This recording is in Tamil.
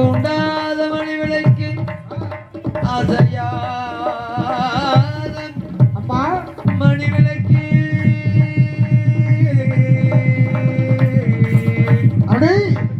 தூண்டாத மணி விலைக்கு அசையா.